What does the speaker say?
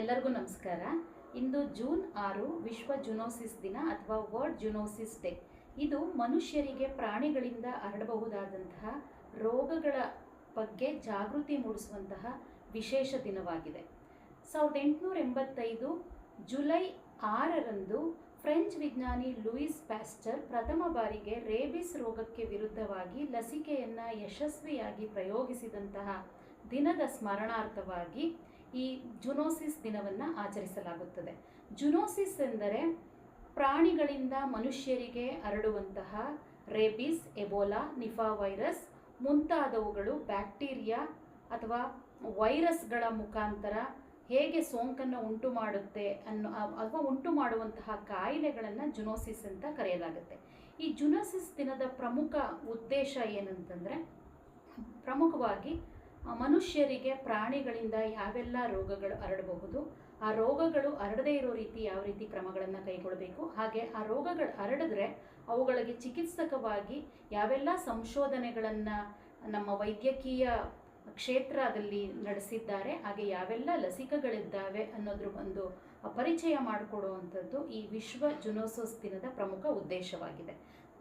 ಎಲ್ಲರಿಗೂ ನಮಸ್ಕಾರ. ಇಂದು ಜೂನ್ ಆರು, ವಿಶ್ವ ಜುನೋಸಿಸ್ ದಿನ ಅಥವಾ ವರ್ಲ್ಡ್ ಜುನೋಸಿಸ್ ಡೇ. ಇದು ಮನುಷ್ಯರಿಗೆ ಪ್ರಾಣಿಗಳಿಂದ ಹರಡಬಹುದಾದಂತಹ ರೋಗಗಳ ಬಗ್ಗೆ ಜಾಗೃತಿ ಮೂಡಿಸುವಂತಹ ವಿಶೇಷ ದಿನವಾಗಿದೆ. ಸಾವಿರದ ಎಂಟುನೂರ ಎಂಬತ್ತೈದು ಜುಲೈ ಆರರಂದು ಫ್ರೆಂಚ್ ವಿಜ್ಞಾನಿ ಲೂಯಿಸ್ ಪ್ಯಾಸ್ಟರ್ ಪ್ರಥಮ ಬಾರಿಗೆ ರೇಬಿಸ್ ರೋಗಕ್ಕೆ ವಿರುದ್ಧವಾಗಿ ಲಸಿಕೆಯನ್ನು ಯಶಸ್ವಿಯಾಗಿ ಪ್ರಯೋಗಿಸಿದಂತಹ ದಿನದ ಸ್ಮರಣಾರ್ಥವಾಗಿ ಈ ಜುನೋಸಿಸ್ ದಿನವನ್ನು ಆಚರಿಸಲಾಗುತ್ತದೆ. ಜುನೋಸಿಸ್ ಎಂದರೆ ಪ್ರಾಣಿಗಳಿಂದ ಮನುಷ್ಯರಿಗೆ ಹರಡುವಂತಹ ರೇಬಿಸ್, ಎಬೋಲಾ, ನಿಫಾ ವೈರಸ್ ಮುಂತಾದವುಗಳು ಬ್ಯಾಕ್ಟೀರಿಯಾ ಅಥವಾ ವೈರಸ್ಗಳ ಮುಖಾಂತರ ಹೇಗೆ ಸೋಂಕನ್ನು ಉಂಟು ಮಾಡುತ್ತೆ ಅನ್ನೋ, ಅಥವಾ ಉಂಟು ಮಾಡುವಂತಹ ಕಾಯಿಲೆಗಳನ್ನು ಜುನೋಸಿಸ್ ಅಂತ ಕರೆಯಲಾಗುತ್ತೆ. ಈ ಜುನೋಸಿಸ್ ದಿನದ ಪ್ರಮುಖ ಉದ್ದೇಶ ಏನಂತಂದರೆ ಪ್ರಮುಖವಾಗಿ ಮನುಷ್ಯರಿಗೆ ಪ್ರಾಣಿಗಳಿಂದ ಯಾವೆಲ್ಲ ರೋಗಗಳು ಹರಡಬಹುದು, ಆ ರೋಗಗಳು ಹರಡದೇ ಇರೋ ರೀತಿ ಯಾವ ರೀತಿ ಕ್ರಮಗಳನ್ನು ಕೈಗೊಳ್ಳಬೇಕು ಹಾಗೆ ಆ ರೋಗಗಳು ಹರಡಿದ್ರೆ ಅವುಗಳಿಗೆ ಚಿಕಿತ್ಸಕವಾಗಿ ಯಾವೆಲ್ಲ ಸಂಶೋಧನೆಗಳನ್ನು ನಮ್ಮ ವೈದ್ಯಕೀಯ ಕ್ಷೇತ್ರದಲ್ಲಿ ನಡೆಸಿದ್ದಾರೆ, ಹಾಗೆ ಯಾವೆಲ್ಲ ಲಸಿಕೆಗಳಿದ್ದಾವೆ ಅನ್ನೋದ್ರ ಒಂದು ಪರಿಚಯ ಮಾಡಿಕೊಡುವಂಥದ್ದು ಈ ವಿಶ್ವ ಜುನೋಸೋಸ್ ದಿನದ ಪ್ರಮುಖ ಉದ್ದೇಶವಾಗಿದೆ.